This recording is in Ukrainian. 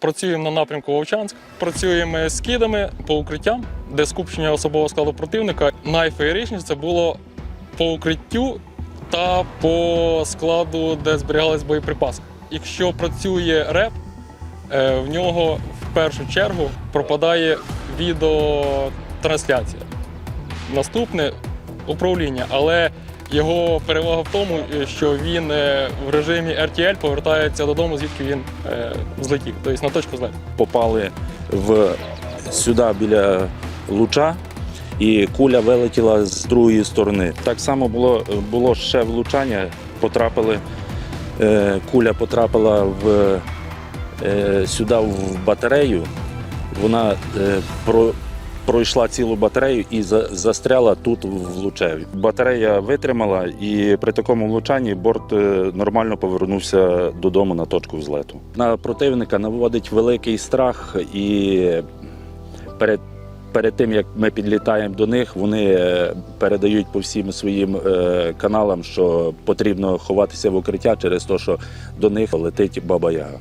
Працюємо на напрямку Вовчанськ, працюємо з кидами по укриттям, де скупчення особового складу противника. Найфеєричніше це було по укриттю та по складу, де зберігались боєприпаси. Якщо працює реп, е, в нього в першу чергу пропадає відеотрансляція. Наступне управління, але його перевага в тому, е, що він е, в режимі RTL повертається додому, звідки він е, злетів, тобто на точку злету. попали в сюди біля луча, і куля вилетіла з другої сторони. Так само було, було ще влучання, потрапили, куля потрапила в, сюди в батарею. Вона про, пройшла цілу батарею і за, застряла тут в лучеві. Батарея витримала, і при такому влучанні борт е, нормально повернувся додому на точку взлету. На противника наводить великий страх, і перед, перед тим як ми підлітаємо до них, вони е, передають по всім своїм е, каналам, що потрібно ховатися в укриття через те, що до них летить баба Яга.